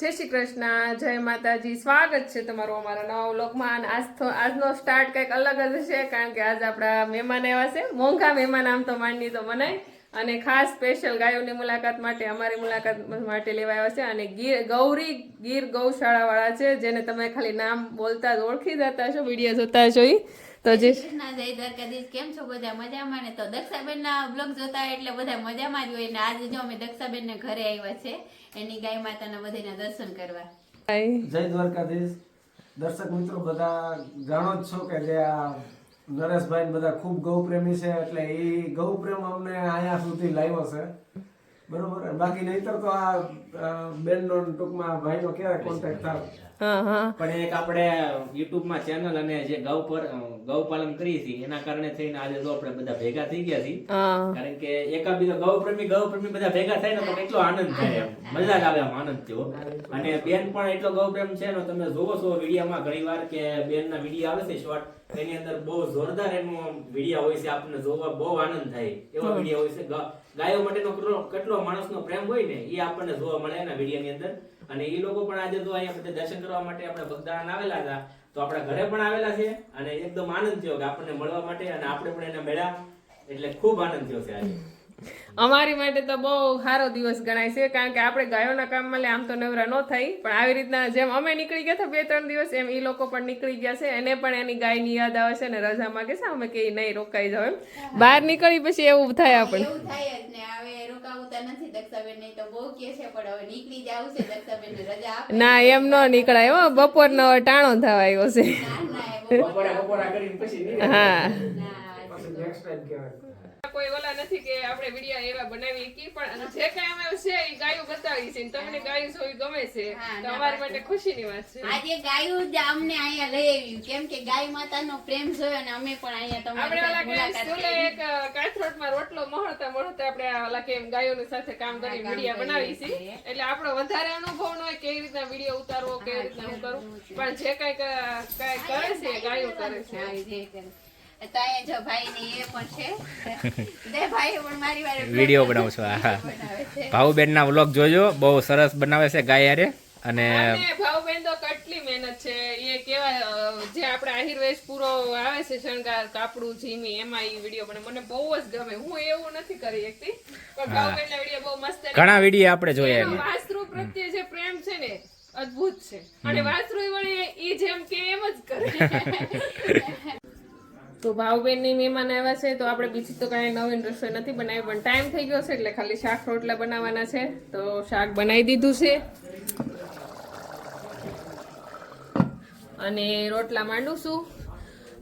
જય શ્રી કૃષ્ણ, જય માતાજી. સ્વાગત છે તમારું અમારા નવા વ્લોગમાં. અને આજ આજનો સ્ટાર્ટ કંઈક અલગ જ છે કારણ કે આજ આપણા મહેમાન આવ્યા છે. મોંઘા મહેમાન આમ તો માંડની તો મનાય. અને ખાસ સ્પેશિયલ ગાયોની મુલાકાત માટે, અમારી મુલાકાત માટે લેવા આવ્યા છે. અને ગીર, ગૌરી, ગીર ગૌશાળાવાળા છે, જેને તમે ખાલી નામ બોલતા જ ઓળખી જતા છો વીડિયો જોતા છો ઈ. તો જે કેમ છો બધા? મજામાં? ને તો દક્ષાબેન ના બ્લોગ જોતા એટલે બધા મજામાં જ હોય. ને આજે જો અમે દક્ષાબેન ને ઘરે આવ્યા છે એની ગાય માતાના બધાના દર્શન કરવા. જય દ્વારકાધીશ. દર્શક મિત્રો બધા જાણો જ છો કે જે આ નરેશભાઈ બધા ખૂબ ગૌપ્રેમી છે એટલે એ ગૌ પ્રેમ અમને અહીંયા સુધી લાવ્યો છે. બરોબર? બાકી નહીતર તો આ બેનનો ને ટૂંકમાં ભાઈનો ક્યારે કોન્ટેક્ટ થાય પણ એક આપણે યુટ્યુબમાં ચેનલ અને જે ગૌ પર ગૌપાલન કરી હતી એના કારણે થઈને આજે તો આપણે બધા ભેગા થઈ ગયા છીએ. કારણ કે એકા બીજો ગૌ પ્રેમી ગૌ પ્રેમી બધા ભેગા થાય ને તો કેટલો આનંદ થાય એમ. મજા જ આવે આમ આનંદ થયો અને બેન પણ એટલો ગૌ પ્રેમ છે ને તમે જોવો છો વિડીયોમાં ઘણી વાર કે બેન ના વીડિયો આવે છે શોર્ટ એની અંદર બહુ જોરદાર એનો વીડિયો હોય છે આપણને જોવા બહુ આનંદ થાય. એવો વીડિયો હોય છે. ગાયો માટેનો કેટલો માણસનો પ્રેમ હોય ને એ આપણને જોવા મળે એના વિડીયોની અંદર. અને એ લોકો પણ આજે તો અહીંયા બધા દર્શન કરવા માટે આપણે બગદાણા આવેલા હતા. તો આપણા ઘરે પણ આવેલા છે અને એકદમ આનંદ થયો કે આપણને મળવા માટે અને આપણે પણ એને મળ્યા એટલે ખૂબ આનંદ થયો છે આજે. અમારી માટે તો બહુ સારો દિવસ ગણાય છે કારણ કે આપણે ગાયોના કામમાં લે આમ તો નવરા ન થાય પણ આવી રીતના જેમ અમે નીકળી ગયા હતા બે ત્રણ દિવસ એમ એ લોકો પણ નીકળી ગયા છે એને પણ એની ગાયની યાદ આવે છે ને રજા માંગે છે અમે કે નહીં રોકાઈ જાવ એમ. બહાર નીકળી પછી એવું થાય આપણે એવું થાય જ ને હવે રોકાવતા નથી દક્ષાબેન તો બહુ કે છે પણ હવે નીકળી જવું છે દક્ષાબેન રજા આપે ના એમ ન નીકળાય હો બપોરનો હવે ટાણો થવા આવ્યો છે. ના ના એ બપોરા કરીને પછી હા. ના નેક્સ્ટ ટાઈમ કહેવાય. કોઈ ઓલા નથી કે આપણે વિડિયા એવા બનાવી કે પણ જે કાંઈ અમે છે એ ગાયું બતાવી છે તમને ગાયું જોવી ગમે છે તો માટે ખુશીની વાત છે. આજે ગાયું જ અમને અહીંયા લઈ આવ્યું. કેમ કે ગાય માતાનો પ્રેમ જોયો અને અમે પણ અહીંયા આપણે ઓલા કે સ્કૂલે એક કાથરોટમાં રોટલો મળતા મળતા આપણે ઓલા કેમ ગાયોની સાથે કામ કરી વિડિયા બનાવી છે. એટલે આપણો વધારે અનુભવ ન હોય કેવી રીતના વીડિયો ઉતારવો કેવી રીતના હું કરું. પણ જે કઈ કાંઈ કરે છે ગાયો કરે છે. આવી જે કરે. તો અહીંયા જો ભાઈ ને એ પણ છે. બે ભાઈ પણ મારી વારે વીડિયો બનાવું છું હા ભાવુબેન ના વ્લોગ જોજો બહુ સરસ બનાવે છે ગાય હારે. અને ભાવુબેન તો કેટલી મહેનત છે. એ કેવા જે આપણે આહિર્વેશ પૂરો આવે છે શણગાર કાપડું જીમી એમાં એ વીડિયો બને મને બહુ જ ગમે. હું એવું નથી કરી શકતી પણ ભાવબેનના વીડિયો બહુ મસ્ત ઘણા વીડિયો આપણે જોયા વાસ્ત્રુ પ્રત્યે જે પ્રેમ છે ને અદ્ભુત છે. અને વાસ્ત્રુ વળી એ જેમ કે એમ જ કરે. તો ભાવબેનની મહેમાન આવ્યા છે, તો આપણે બીજી તો કાંઈ નવીન રસોઈ નથી બનાવી, પણ ટાઈમ થઈ ગયો છે એટલે ખાલી શાક રોટલા બનાવવાના છે. તો શાક બનાવી દીધું છે. અને રોટલા માંડું છું.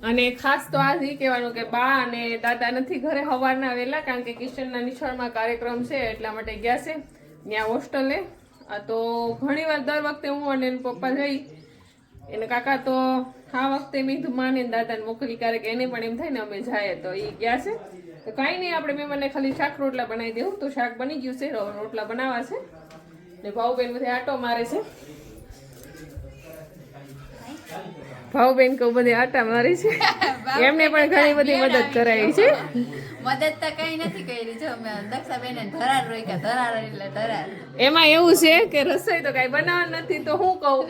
અને ખાસ તો આજ ઈ કહેવાનું કે બા અને દાદા નથી ઘરે સવારના વહેલા, કારણ કે કિશનના નિશાળમાં કાર્યક્રમ છે, એટલા માટે ગયા છે. ત્યાં હોસ્ટેલે. આ તો ઘણીવાર દર વખતે હું અને પપ્પા જઈ એને કાકા તો આ વખતે મેં કીધું માને ને દાદાને મોકલી ક્યારેક એને પણ એમ થાય ને અમે જાય તો એ ગયા છે. તો કાંઈ નહીં આપણે મહેમાનને ખાલી શાક રોટલા બનાવી દેવું તો શાક બની ગયું છે રોટલા બનાવવા છે. ને ભાવબેન બધે આટો મારે છે. ભાવબેન કહું બધી આટા મારે છે. એમને પણ ઘણી બધી મદદ કરાવી છે. મદદ તો કઈ નથી કરી જો મેં દક્ષાબેન ધરાર રોક્યા ધરાર એટલે ધરાર. એમાં એવું છે કે રસોઈ તો કઈ બનાવવા નથી તો હું કહું?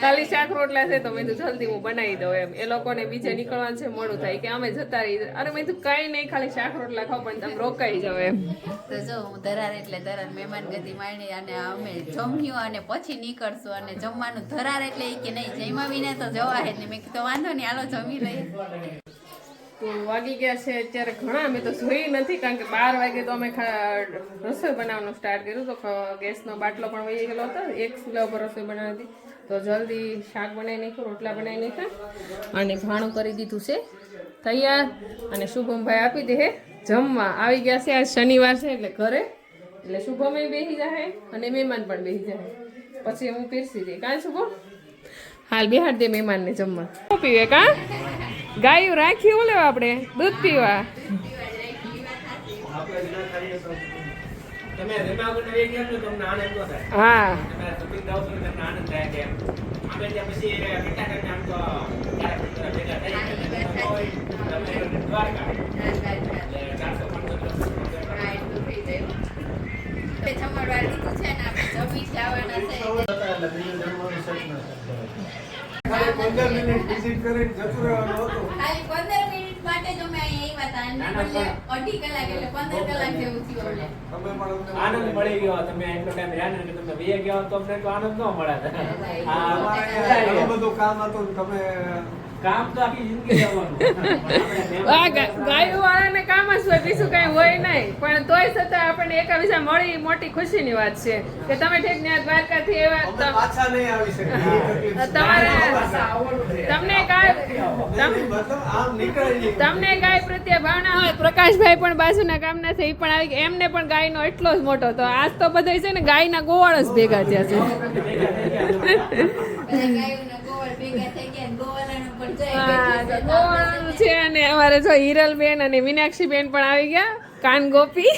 ખાલી શાક રોટલા છે તો મેં તો જલ્દી હું બનાવી દઉં એમ. એ લોકોને બીજે નીકળવાનું છે મોડું થાય કે અમે જતા રહી અરે મેં તો કઈ નહીં ખાલી શાક રોટલા ખાવ પણ તમે રોકાઈ જાવ એમ. તો જો હું ધરાર એટલે ધરાર મહેમાન ગતિ માંડી અને અમે જમ્યું અને પછી નીકળશું અને જમવાનું ધરાર એટલે કે નહીં જમ્યા વિના તો જવા હે ને મેં કીધું વાંધો નહીં હાલો જમી લઈએ. તો વાગી ગયા છે. અત્યારે ઘણા અમે તો જોઈ નથી, કારણ કે બાર વાગે તો અમે રસોઈ બનાવવાનું સ્ટાર્ટ કર્યું તો ગેસનો બાટલો પણ વહી ગયેલો હતો. એક ચૂલા ઉપર રસોઈ બનાવી હતી. તો જલ્દી શાક બનાવી નાખ્યું, રોટલા બનાવી નાખ્યા અને ભાણું કરી દીધું છે. તૈયાર. અને શુભમભાઈ આપી દે જમવા. આવી ગયા છે. આજ શનિવાર છે એટલે ઘરે. એટલે શુભમે બેસી જાય અને મહેમાન પણ બેસી જાય પછી હું પીરસી દઈ કાં શુભમ? હાલ બેહાડ દે મહેમાનને જમવા. પીવે કાં? ગાયું રાખી હું લેવા આપણે દૂધ પીવા. આપણે જ ના ખાઈએ તો તમે રેમા વગર નવી ગયા ને તો તમને આનંદ ન થાય હા તમે શૂટિંગ જાઓ છો એટલે તમને આનંદ થાય કે અમે ત્યાં પછી કેટલા કરીને આમ તો ક્યારેક બધા ભેગા થઈ તમે હોય, તમે દ્વારકા એટલે ચારસો પાંચસો કિલોમીટર હા, એટલું થઈ જાય હો. આપણે જમણવાર લીધું છે ને આપણે જમી જવાના છે પંદર મિનિટ visit કરીને જતું રહેવાનું હતું. ખાલી પંદર મિનિટ માટે જ અમે અહીંયા આવ્યા હતા અને ના, ના, બદલે અઢી કલાક એટલે પંદર કલાક જેવું થયું તમે આનંદ મળી ગયો. તમે એટલો ટાઈમ રહ્યા ને તમે બે ગયા તો અમને એટલો આનંદ ન મળે ઘણું બધું કામ હતું તમે કામ તો આખી જિંદગી ગાયો વાળાને કામ જ હોય બીજું કઈ હોય નહીં. પણ તોય છતાં આપણને એકાબીજા મળી મોટી ખુશીની વાત છે કે તમે ઠેક ત્યાં દ્વારકાથી એવા પાછા નહીં આવી શકીએ. એ તકલીફ છે. તમારે તમને કાંઈ તમ- મતલબ આમ નીકળે નહીં. તમને ગાય પ્રત્યે ભાવના હોય પ્રકાશભાઈ પણ બાજુના ગામના છે એ પણ આવી એમને પણ ગાયનો એટલો જ મોટો તો આજ તો બધા છે ને ગાયના ગોવાળ જ ભેગા થયા છે. છે. અને અમારે જો હિરલબેન અને મીનાક્ષીબેન પણ આવી ગયા કાન ગોપી.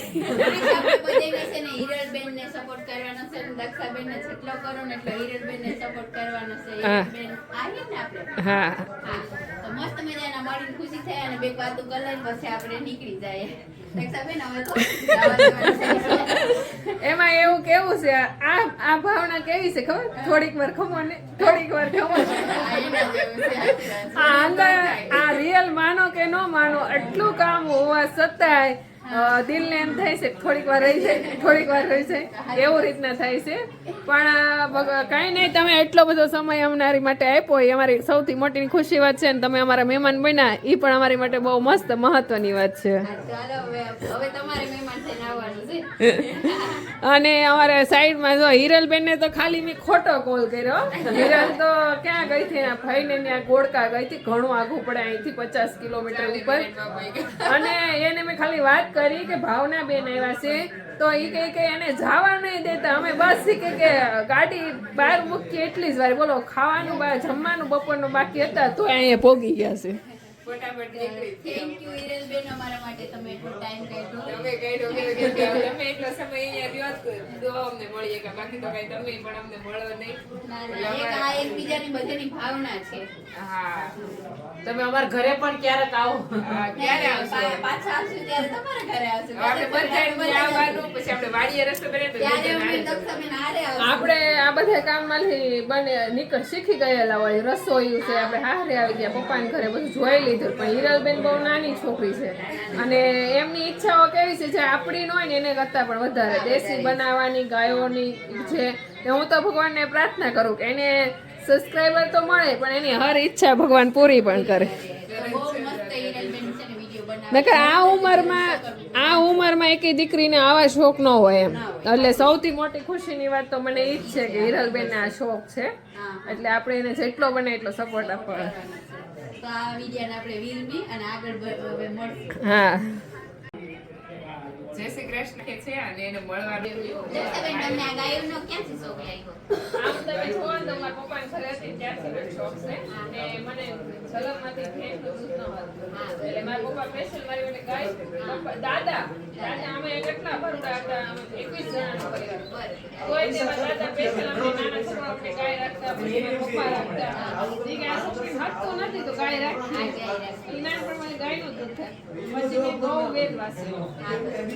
એમાં એવું કેવું છે આ આ ભાવના કેવી છે ખબર? થોડીક વાર ખમો ને થોડીક વાર ખમો. આ અંદર આ રિયલ માનો કે ન માનો એટલું કામ હોવા છતાંય દિલને એમ થાય છે થોડીક વાર રહી જાય થોડીક વાર રહી જાય. એવું રીતના થાય છે. પણ કાંઈ નહીં તમે એટલો બધો સમય અમારી માટે આપ્યો એ અમારી સૌથી મોટી ખુશી વાત છે ને તમે અમારા મહેમાન બન્યા એ પણ અમારી માટે બહુ મસ્ત મહત્વની વાત છે. અને અમારે સાઈડમાં જો હિરલબેનને તો ખાલી મેં ખોટો કોલ કર્યો. હિરલ તો ક્યાં ગઈ હતી? એના ભાઈને ત્યાં ગોળકા ગઈ હતી. ઘણું આઘું પડે અહીંથી પચાસ કિલોમીટર ઉપર. અને એને મેં ખાલી વાત કરી કે ભાવના બેન આવ્યા છે, તો એ કહે કે એને જવા નહીં દેતા. અમે બસ કે કે ગાડી બહાર મૂકી એટલી જ વાર. બોલો, ખાવાનું જમવાનું બપોરનું બાકી હતા, તો અહીંયા પોગી ગયા છે. થેન્ક યુ હિરલબેન. અમારા માટે તમે એટલો ટાઈમ કાઢ્યો. તમે કઈ તમે એટલો સમય અહીંયા રહ્યો જ તો અમને મળીએ કે બાકી તો કઈ તમે પણ અમને મળો નહીં. ના ના એક આ એકબીજાની બધાની ભાવના છે. હા. તમે અમારા ઘરે પણ ક્યારેક આવો? ક્યારે આવશો? પાછા આવશું ત્યારે તમારા ઘરે આવશું. આપણે બધા બધા આવવાનું પછી આપણે વાડીએ રસ્તો તો આપણે આ બધા કામમાંથી બને નીકળ શીખી ગયેલા હોય રસોઈ છે આપણે હારે આવી ગયા પપ્પાને ઘરે બધું જોઈ લીધું પણ હિરલબેન બહુ નાની છોકરી છે. અને એમની ઈચ્છાઓ કેવી છે જે આપણી ન હોય ને એને કરતાં પણ વધારે. દેશી બનાવવાની ગાયોની છે હું તો ભગવાનને પ્રાર્થના કરું કે એને સબસ્ક્રાઈબર તો મળે પણ એની હર ઈચ્છા ભગવાન પૂરી પણ કરે. નકર આ ઉંમરમાં આ ઉંમરમાં એકેય દીકરીને આવા શોખ ન હોય એમ. એટલે સૌથી મોટી ખુશીની વાત તો મને એ જ છે કે હિરલબેનને આ શોખ છે. એટલે આપણે એને જેટલો બને એટલો સપોર્ટ આપવો તો આ વિડીયોને આપણે વિરમી અને આગળ મળશું. હા. જય શ્રી કૃષ્ણ કે છે અને એને મળવાનું દક્ષાબેન તમને આ ગાયોનો ક્યાંથી શોખ લાગ્યો? આમ તમે જોવો તો મારા પપ્પાને ઘરે હતી ત્યારથી મને શોખ છે. અને મને જલમમાંથી ભેંસનું દૂધ ન હતું એટલે મારા પપ્પા સ્પેશિયલ મારી માટે ગાય દાદા દાદા અમે કેટલા ભરતા હતા એકવીસ જણાનો પરિવાર. કોઈ તે મારા દાદા સ્પેશિયલ અમને નાના છોકરાઓને ગાય રાખતા પછી મારા પપ્પા રાખતા. કે આ છોકરીને હાથતું નથી તો ગાય રાખી. ઈ નાનપણમાં ગાયનું દૂધ થાય પછી મેં ગૌ વેદ વાંચ્યો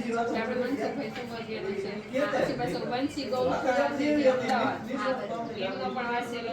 જે આપણે મનસુખભાઈ સુમરિયાનું છે પછી પાછું બંસી ગૌ પણ વાંચેલો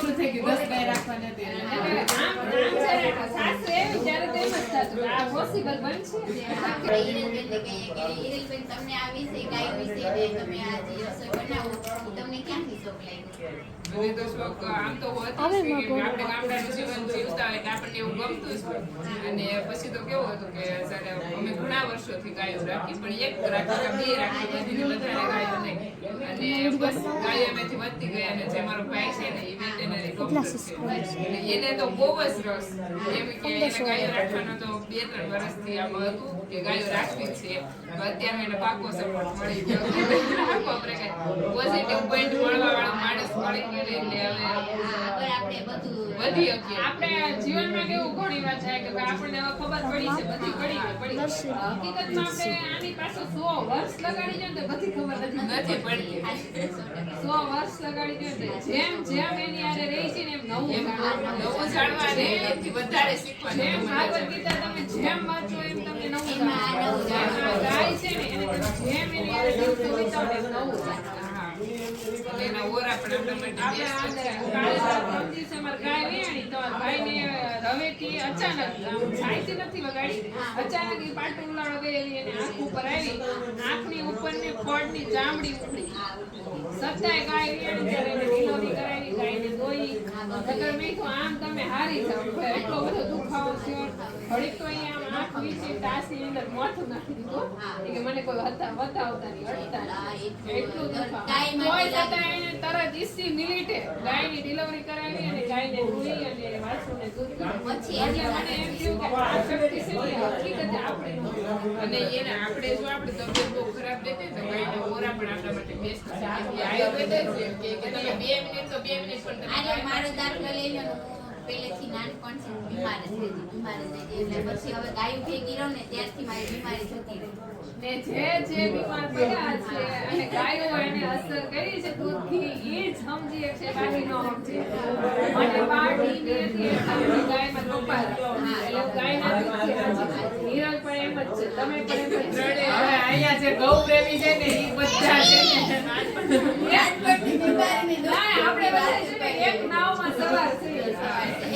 પૂરું થઈ ગયું. દસ ગાય રાખવા નથી આમ આમ જ્યારે સાસરે આવી ત્યારે તો એમ જ થતું આ પોસિબલ બનશે? આપણે હિરલબેનને કહીએ કે હિરલબેન તમને આ વિશે ગાય વિશે તમે આજે રસોઈ બનાવો તમને ક્યાંથી શોખ લાગ્યો? આમ તો હોતી કે આપણે ગામડાનું જીવન જીવતા હોય આપણને એવું ગમતું જ અને પછી તો કેવું હતું કે જ્યારે અમે ઘણા વર્ષોથી ગાયો રાખી પણ એક રાખી બે રાખી વધીને વધારે ગાયો નહીં. અને બસ ગાયો એમાંથી વધતી ગયા અને જે મારો ભાઈ છે ને એ વેટેનરી ગમતું એને તો બહુ જ રસ. એમ કે એને ગાયો રાખવાનો તો બે ત્રણ વર્ષથી આમ હતું કે ગાયો રાખવી છે. અત્યારે એને પાકો સપોર્ટ મળી ગયો. પોઝિટિવ પોઈન્ટ મળવા વાળો માણસ મળી ગયું. આપણે જીવનમાં કેવું ઘણી વાર થાય કે આપણને હવે ખબર પડી છે બધી પડી પડી હકીકતમાં આપણે આની પાસે સો વર્ષ લગાડી જાય તો બધી ખબર નથી પડતી સો વર્ષ લગાડી દે જેમ જેમ એની હારે રહી છે ને એમ નવું નવું જાણવા રહે વધારે શીખવાનું જેમ ભાગવત ગીતા તમે જેમ વાંચો એમ તમને નવું જાણવા ગાય છે. ને એને જેમ એની હારે દિવસો વિતાવો નવું અચાનક આમ નથી વગાડી. અચાનક ઈ પાટું ઉલાળો ગયેલી અને આંખ ઉપર આવી. આંખની ઉપરની ફોડની ચામડી ઉખડી. સત્તાય ગાય વેણી ત્યારે એને કરાવી ગાયને દોઈ નકર મેં કીધું આમ તમે હારી જાવ એટલો બધો દુખાવો થયો. ઘડીક તો અહીંયા આમ આંખ વીંચી ટાસની અંદર માથું નાખી દીધું. કે મને કોઈ હતા બતાવતા નહીં અડતા એટલું દુખાવો. ગાય મિનિટે ગાયની ડિલિવરી કરાવી અને ગાયને દોઈ અને વાછરુંને દૂધ પછી એટલે મને એમ થયું કે આ શક્તિ છે ને હકીકતે આપણે અને એને આપણે જો આપણે તબિયત બહુ ખરાબ રહેતી તો ગાયના ઓરા પણ આપણા માટે બેસ્ટ છે. કે આયુર્વેદ જ કે તમે બે મિનિટ તો બે મિનિટ પણ આજે મારો દાખલો લઈ લો. પહેલેથી નાનપણથી હું બીમાર જ રહેતી, બીમાર જ રહેતી. એટલે પછી હવે ગાયું ભેગી રહું ને ત્યારથી મારી બીમારી જતી રહી. ને જે જે બીમાર પડ્યા છે અને ગાયો એને અસર કરી છે દૂધથી એ જ સમજી છે બાકી ન સમજે અને પાર્ટી ને હતી સમજી ગાયમાં કપાર એટલે ગાયના દૂધથી હિરલ પણ એમ જ છે તમે પણ એમ જ છો. હવે અહીંયા જે ગૌ પ્રેમી છે ને એ બધા છે ને નાનપણથી બીમારીની ના, આપણે બધા એક નાવમાં સવાર છીએ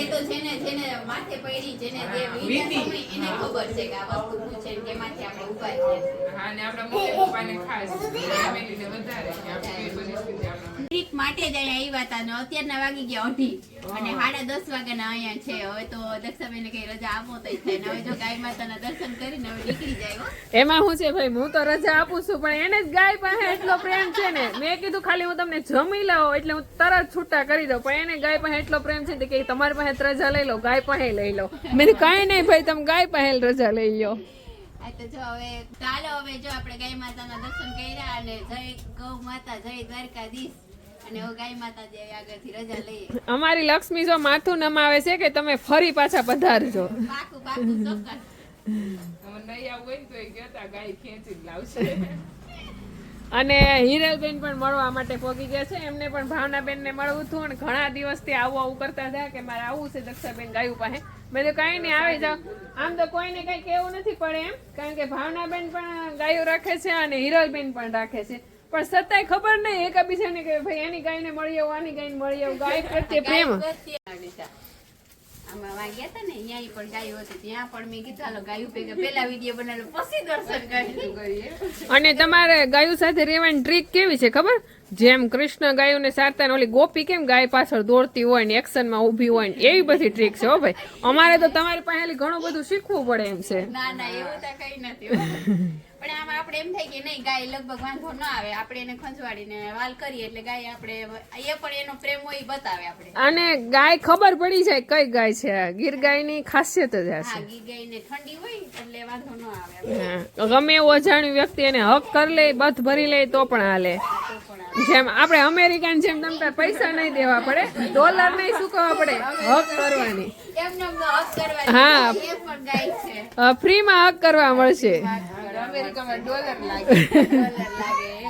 એ તો જેને જેને માથે પડી જેને જે વીતી એને ખબર છે કે આ વસ્તુ શું છે કે માથે આપણે ઊભા છે. હા ને આપણા મમ્મી પપ્પાને ખાસ ફેમિલીને વધારે કે આપણી પરિસ્થિતિ આપણા ટ્રીક માટે જ અહીંયા આવ્યા હતા ને અત્યારના વાગી ગયા અઢી. અને સાડા દસ વાગ્યાના અહીંયા છે. હવે તો દક્ષાબેને કઈ રજા આપો તો થાય હવે જો ગાય માતાના દર્શન કરીને હવે નીકળી જાય એમાં હું છે ભાઈ હું તો રજા આપું છું પણ એને જ ગાય પાસે એટલો પ્રેમ છે ને. મેં કીધું ખાલી હું તમને જમી લઉં એટલે હું તરત છૂટા કરી દઉં. પણ એને ગાય પાસે એટલો પ્રેમ છે કે તમારી પાસે રજા લઈ લો ગાય પાસે લઈ લો. મેં કઈ નહીં ભાઈ તમે ગાય પાસે રજા લઈ લો આ તો જો હવે ચાલો હવે જો આપણે ગાય માતાના દર્શન કર્યા અને જય ગૌ માતા જય દ્વારકાધીશ. અને હવે ગાય માતા જે આગળથી રજા લઈએ. અમારી લક્ષ્મી જો માથું નમાવે છે કે તમે ફરી પાછા પધારજો. અને હિરલબેન પણ મળવા માટે પહોંચી ગયા છે. એમને પણ ભાવનાબેન ને મળવું હતું અને ઘણા દિવસથી આવું આવું કરતા હતા કે મારે આવું છે દક્ષાબેન ગાયું પાસે. મેં તો કઈ નહીં આવી જાવ આમ તો કોઈને કઈ કેવું નથી પડે એમ. કારણ કે ભાવનાબેન પણ ગાયું રાખે છે અને હિરલબેન પણ રાખે છે. પણ સતાય ખબર નહીં એકાબીજાને કે ભાઈ એની ગાયને મળી આવું આની ગાયને મળી આવું. ગાય પ્રત્યે પ્રેમ. આમાં વાગ્યા હતા ને અહીંયા પણ ગાયો હતી ત્યાં પણ મેં કીધું હાલો ગાયું ભેગા. પેલા વીડિયો બનાવ્યો પછી દર્શન કરીશું અને તમારે ગાયું સાથે રહેવાની ટ્રીક કેવી છે ખબર? જેમ કૃષ્ણ ગાયોને સારતા ઓલી ગોપી કેમ ગાય પાછળ દોડતી હોય ને એક્શનમાં ઊભી હોય ને એવી બધી ટ્રીક છે હો ભાઈ. અમારે તો તમારી પાસે ઘણું બધું શીખવું પડે એમ છે. ના ના એવું તો કઈ નથી. પણ આમ આપણે એમ થાય કે નહીં ગાય લગભગ વાંધો ન આવે આપણે એને ખંજવાડીને વાલ કરીએ એટલે ગાય આપણે એ પણ એનો પ્રેમ હોય બતાવે આપણે અને ગાય ખબર પડી જાય કઈ ગાય છે ગીર ગીર ગાયની ખાસિયત જ આ હા ગીર ગાયને ઠંડી હોય એટલે વાંધો ન આવે. ગમે એવું અજાણ્યું વ્યક્તિ એને હક કરી લે બધ ભરી લે તો પણ હાલે. જેમ આપણે અમેરિકન જેમ તમને પૈસા નહીં દેવા પડે ડોલર નહીં ચૂકવવા પડે. હક કરવાની. હા. ફ્રીમાં હક કરવા મળશે. અમેરિકામાં ડોલર લાગે.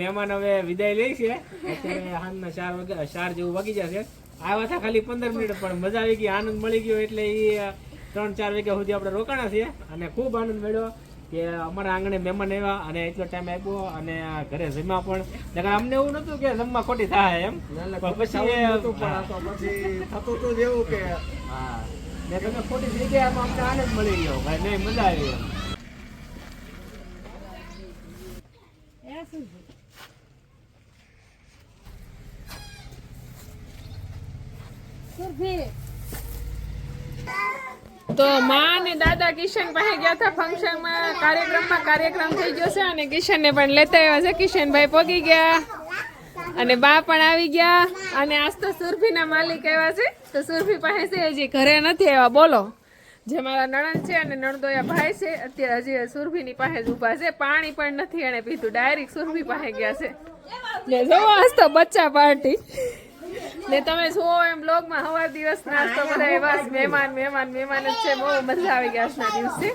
મહેમાન હવે વિદાય લે છે. અત્યારે હાલના ચાર વાગે ચાર જેવું વાગી જશે. આવ્યા હતા ખાલી પંદર મિનિટ પણ મજા આવી ગઈ આનંદ મળી ગયો એટલે એ ત્રણ ચાર વાગ્યા સુધી આપણે રોકાણા છીએ. અને ખૂબ આનંદ મળ્યો કે અમારા આંગણે મહેમાન આવ્યા અને એટલો ટાઈમ આપ્યો અને આ ઘરે જમ્યા પણ. નકર અમને એવું નતું કે જમવા ખોટી થાય એમ. પછી તો થતું હતું જ એવું કે હા. તમે ખોટી જગ્યાએ અમને આનંદ મળી ગયો. ભાઈ નહીં મજા આવી એમ તો માં અને દાદા કિશન પાસે ગયા હતા ફંક્શનમાં. કાર્યક્રમમાં કાર્યક્રમ થઈ ગયો છે અને કિશનને પણ લેતા આવ્યા છે. કિશનભાઈ પોગી ગયા. અને બા પણ આવી ગયા. અને આજ તો સુરભીના માલિક આવ્યા છે. તો સુરભી પાસે છે, હજી ઘરે નથી આવ્યા. બોલો. જે મારા નણંદ છે અને નણદોયા ભાઈ છે, અત્યારે હજી સુરભીની પાસે જ ઊભા છે. પાણી પણ નથી એને પીધું. ડાયરેક્ટ સુરભી પાસે ગયા છે. જોવો આજ તો બચ્ચા પાર્ટી ને તમે જુઓ એમ બ્લોગમાં હવા દિવસ નાસ્તો બધા બસ મહેમાન મહેમાન મહેમાન જ છે બહુ મજા આવી ગયા આજના દિવસે.